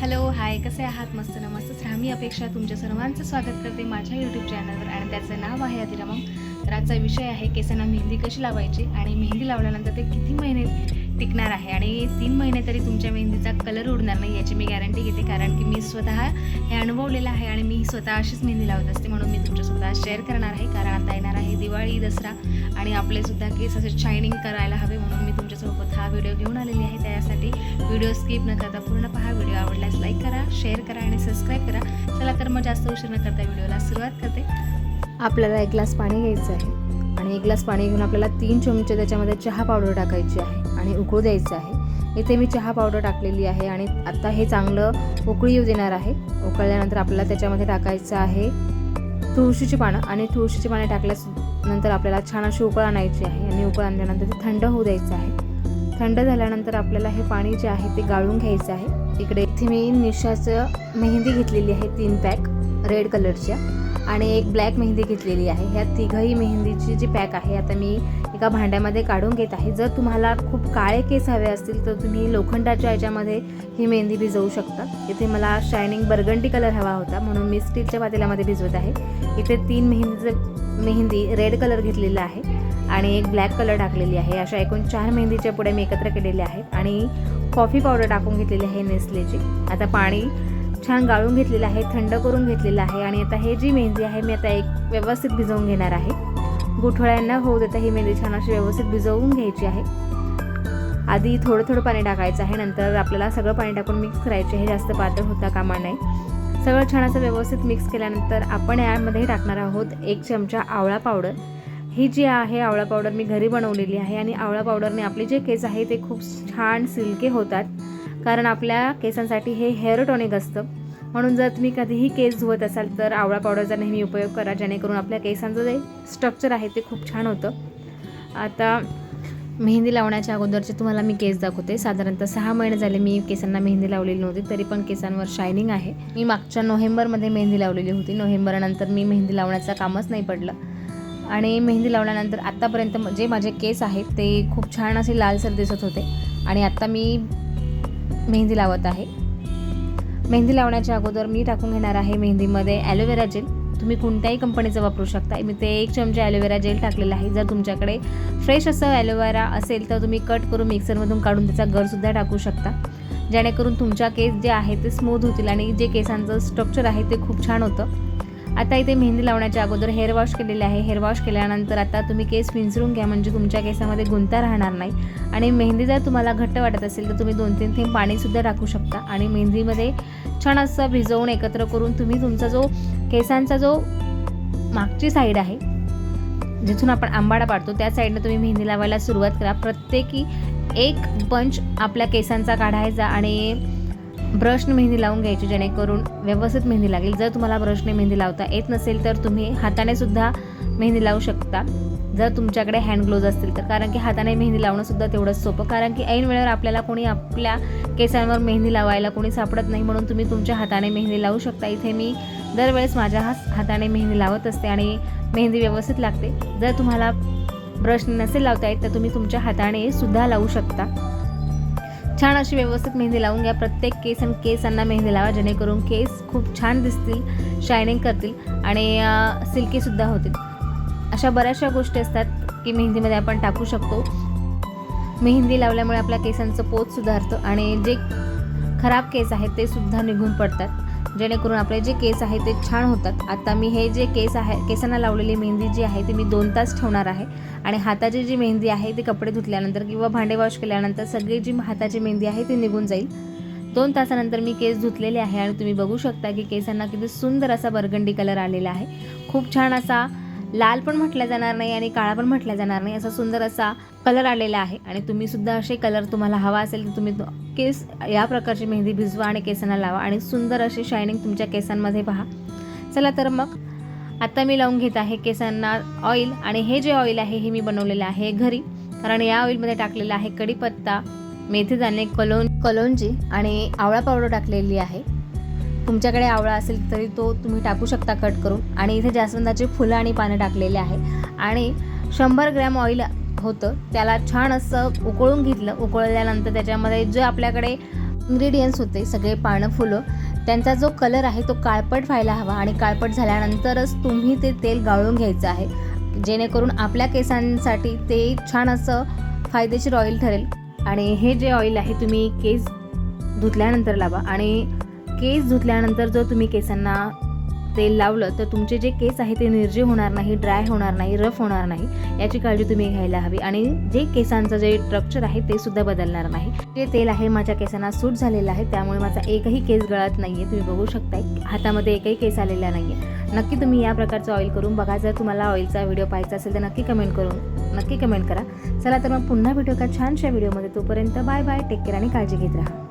Hello hi कसे आहात? मस्त नमस्तच. मस्तच राहा मी अपेक्षा. तुमच्या सर्वांचं स्वागत करते माझ्या यूट्यूब चॅनलवर आणि त्याचं नाव आहे अतिरमम. तर आजचा विषय आहे केसांना मेहंदी कशी लावायची आणि मेहंदी लावल्यानंतर ते किती महिने टिकणार आहे. आणि तीन महिने तरी तुमच्या मेहंदीचा कलर उडणार नाही याची मी गॅरंटी घेते. कारण की मी स्वतः हे अनुभवलेलं आहे आणि मी स्वतः अशीच मेहंदी लावत असते म्हणून मी तुमच्यासोबत शेअर करणार आहे. कारण आता येणार आहे दिवाळी दसरा आणि आपलेसुद्धा केस असे शायनिंग करायला हवे म्हणून मी तुमच्यासोबत हा व्हिडिओ घेऊन आलेली आहे. त्यासाठी व्हिडिओ स्किप न करता पूर्ण पहा. व्हिडिओ आवडल्यास लाईक करा शेअर करा आणि सबस्क्राईब करा. चला तर मग जास्त उशीर न करता व्हिडिओला सुरुवात करते. आपल्याला एक ग्लास पाणी घ्यायचं आहे. आणि एक ग्लास पाणी घेऊन आपल्याला तीन चमचे त्याच्यामध्ये चहा पावडर टाकायची आहे. आणि उकळू द्यायचं आहे. इथे मी चहा पावडर टाकलेली आहे आणि आता हे चांगलं उकळी येऊ देणार आहे. उकळल्यानंतर आपल्याला त्याच्यामध्ये टाकायचं आहे तुळशीची पानं आणि तुळशीची पानं टाकल्यास नंतर आपल्याला छान अशी उकळ आणायची आहे आणि उकळ आणल्यानंतर ते थंड होऊ द्यायचं आहे. थंड झाल्यानंतर आपल्याला हे पाणी जे आहे ते गाळून घ्यायचं आहे. इकडे इथे मी निशाचं मेहंदी घेतलेली आहे तीन पॅक. रेड कलरच्या आणि एक ब्लॅक मेहंदी घेतलेली आहे. ह्या तिघही मेहंदीची जी पॅक आहे आता मी एका भांड्यामध्ये काढून घेत आहे. जर तुम्हाला खूप काळे केस हवे असतील तर तुम्ही लोखंडाच्या याच्यामध्ये ही मेहंदी भिजवू शकता. इथे मला शायनिंग बर्गंडी कलर हवा होता म्हणून मी स्टीलच्या पातेल्यामध्ये भिजवत आहे. इथे तीन मेहंदीचं मेहंदी रेड कलर घेतलेला आहे आणि एक ब्लॅक कलर टाकलेली आहे. अशा एकूण चार मेहंदीच्या पुढे मी एकत्र केलेल्या आहेत आणि कॉफी पावडर टाकून घेतलेली आहे नेस्लेची. आता पाणी छान गाळून घेतलेलं आहे थंड करून घेतलेलं आहे आणि आता हे जी मेहंदी आहे मी आता एक व्यवस्थित भिजवून घेणार आहे. गुठळ्यांना होऊ देता ही मेहंदी छान अशी व्यवस्थित भिजवून घ्यायची आहे. आधी थोडं थोडं पाणी टाकायचं आहे नंतर आपल्याला सगळं पाणी टाकून मिक्स करायचे आहे जास्त पातळ होता कामा नाही सगळं छान असं व्यवस्थित मिक्स केल्यानंतर आपण यामध्ये टाकणार आहोत एक चमचा आवळा पावडर ही जी आहे आवळा पावडर मी घरी बनवलेली आहे आणि आवळा पावडरने आपले जे केस आहे ते खूप छान सिल्के होतात. कारण आपल्या केसांसाठी हे हेअर टॉनिक असतं. म्हणून जर तुम्ही कधीही केस धुवत असाल तर आवळा पावडरचा नेहमी उपयोग करा जेणेकरून आपल्या केसांचं जे स्ट्रक्चर आहे ते खूप छान होतं. आता मेहंदी लावण्याच्या अगोदरचे तुम्हाला मी केस दाखवते. साधारणतः सहा महिने झाले मी केसांना मेहंदी लावलेली नव्हती तरी पण केसांवर शायनिंग आहे. मी मागच्या नोव्हेंबरमध्ये मेहंदी लावलेली होती. नोव्हेंबरनंतर मी मेहंदी लावण्याचं कामच नाही पडलं. आणि मेहंदी लावल्यानंतर आत्तापर्यंत जे माझे केस आहेत ते खूप छान असे लालसर दिसत होते. आणि आत्ता मी मेहंदी लावत आहे. मेहंदी लावण्याच्या अगोदर मी टाकून घेणार आहे मेहंदीमध्ये ॲलोवेरा जेल तुम्ही कोणत्याही कंपनीचं वापरू शकता. मी ते एक चमचा ॲलोवेरा जेल टाकलेलं आहे. जर तुमच्याकडे फ्रेश असं ॲलोवेरा असेल तर तुम्ही कट करून मिक्सरमधून काढून त्याचा गरसुद्धा टाकू शकता. जेणेकरून तुमच्या केस जे आहे ते स्मूथ होतील आणि जे केसांचं स्ट्रक्चर आहे ते खूप छान होतं. आता इथे मेहंदी लावण्याच्या अगोदर हेअर वॉश केलेले आहे. हेअर वॉश केल्यानंतर आता तुम्ही केस विंचरून घ्या म्हणजे तुमच्या केसामध्ये गुंता राहणार नाही. आणि मेहंदी जर तुम्हाला घट्ट वाटत असेल तर तुम्ही दोन तीन थेंब पाणीसुद्धा टाकू शकता. आणि मेहंदीमध्ये छान असं भिजवून एकत्र करून तुम्ही तुमचा जो केसांचा जो मागची साईड आहे जिथून आपण आंबाडा पाडतो त्या साईडनं तुम्ही मेहंदी लावायला सुरुवात करा. प्रत्येकी एक बंच आपल्या केसांचा काढायचा आणि ब्रशने मेहंदी लावून घ्यायची जेणेकरून व्यवस्थित मेहंदी लागेल. जर तुम्हाला ब्रशने मेहंदी लावता येत नसेल तर तुम्ही हाताने सुद्धा मेहंदी लावू शकता. जर तुमच्याकडे हँड ग्लोव्ज असतील तर. कारण की हाताने मेहंदी लावणं सुद्धा तेवढंच सोपं. कारण की ऐन वेळेवर आपल्याला कोणी आपल्या केसांवर मेहंदी लावायला कोणी सापडत नाही म्हणून तुम्ही तुमच्या हाताने मेहंदी लावू शकता. इथे मी दरवेळेस माझ्या हा हाताने मेहंदी लावत असते आणि मेहंदी व्यवस्थित लागते. जर तुम्हाला ब्रश नसेल लावता येत तर तुम्ही तुमच्या हाताने सुद्धा लावू शकता. छान अशी व्यवस्थित मेहंदी लावून घ्या. प्रत्येक केस आणि केसांना मेहंदी लावा जेणेकरून केस खूप छान दिसतील शायनिंग करतील आणि सिल्कीसुद्धा होतील. अशा बऱ्याचशा गोष्टी असतात की मेहंदीमध्ये आपण टाकू शकतो. मेहंदी लावल्यामुळे आपल्या केसांचं पोत सुधारतं आणि जे खराब केस आहेत ते सुद्धा निघून पडतात. जेणेकरून आपले जे केस आहे ते छान होतात. आता मी हे जे केस आहे केसांना लावलेली मेहंदी जी आहे ती मी दोन तास ठेवणार आहे. आणि हाताची जी मेहंदी आहे ती कपडे धुतल्यानंतर किंवा भांडे वॉश केल्यानंतर सगळी जी हाताची मेहंदी आहे ती निघून जाईल. दोन तासानंतर मी केस धुतलेले आहे आणि तुम्ही बघू शकता की केसांना किती सुंदर असा बर्गंडी कलर आलेला आहे. खूप छान असा लाल पण म्हटला जाणार नाही आणि काळा पण म्हटला जाणार नाही असा सुंदर असा कलर आलेला आहे. आणि तुम्ही सुद्धा असे कलर तुम्हाला हवा असेल तर तुम्ही केस या प्रकारची मेहंदी भिजवा आणि केसांना लावा आणि सुंदर अशी शायनिंग तुमच्या केसांमध्ये पहा. चला तर मग आता मी लावून घेत आहे केसांना ऑइल आणि हे जे ऑइल आहे हे मी बनवलेलं आहे घरी. कारण या ऑइलमध्ये टाकलेलं आहे कढीपत्ता मेथीदाणे कलोन कलोंजी आणि आवळा पावडर टाकलेली आहे. तुमच्याकडे आवळा असेल तरी तो तुम्ही टाकू शकता कट करून. आणि इथे जास्वंदाची फुलं आणि पानं टाकलेले आहे. आणि शंभर ग्रॅम ऑइल होतं. त्याला छान असं उकळून घेतलं. उकळल्यानंतर त्याच्यामध्ये जे आपल्याकडे इन्ग्रेडियंट्स होते सगळे पानं फुलं त्यांचा जो कलर आहे तो काळपट व्हायला हवा आणि काळपट झाल्यानंतरच तुम्ही ते तेल गाळून घ्यायचं आहे. जेणेकरून आपल्या केसांसाठी ते छान असं फायदेशीर ऑइल ठरेल. आणि हे जे ऑइल आहे तुम्ही केस धुतल्यानंतर लावा. आणि केस धुतल्यानंतर जो तुम्ही केसांना तेल लावलं तर तुमचे जे केस आहे ते निर्जीव होणार नाही ड्राय होणार नाही रफ होणार नाही. याची काळजी तुम्ही घ्यायला हवी आणि जे केसांचं जे स्ट्रक्चर आहे ते सुद्धा बदलणार नाही. जे तेल आहे माझ्या केसांना सूट झालेलं आहे त्यामुळे माझा एकही केस गळत नाही आहे तुम्ही बघू शकताय हातामध्ये एकही केस आलेला नाही आहे नक्की तुम्ही या प्रकारचं ऑइल करून बघा. जर तुम्हाला ऑइलचा व्हिडिओ पाहायचा असेल तर नक्की कमेंट करून नक्की कमेंट करा. चला तर मग पुन्हा व्हिडिओ का छानशा व्हिडिओमध्ये तोपर्यंत बाय बाय टेक केअर आणि काळजी घेत राहा.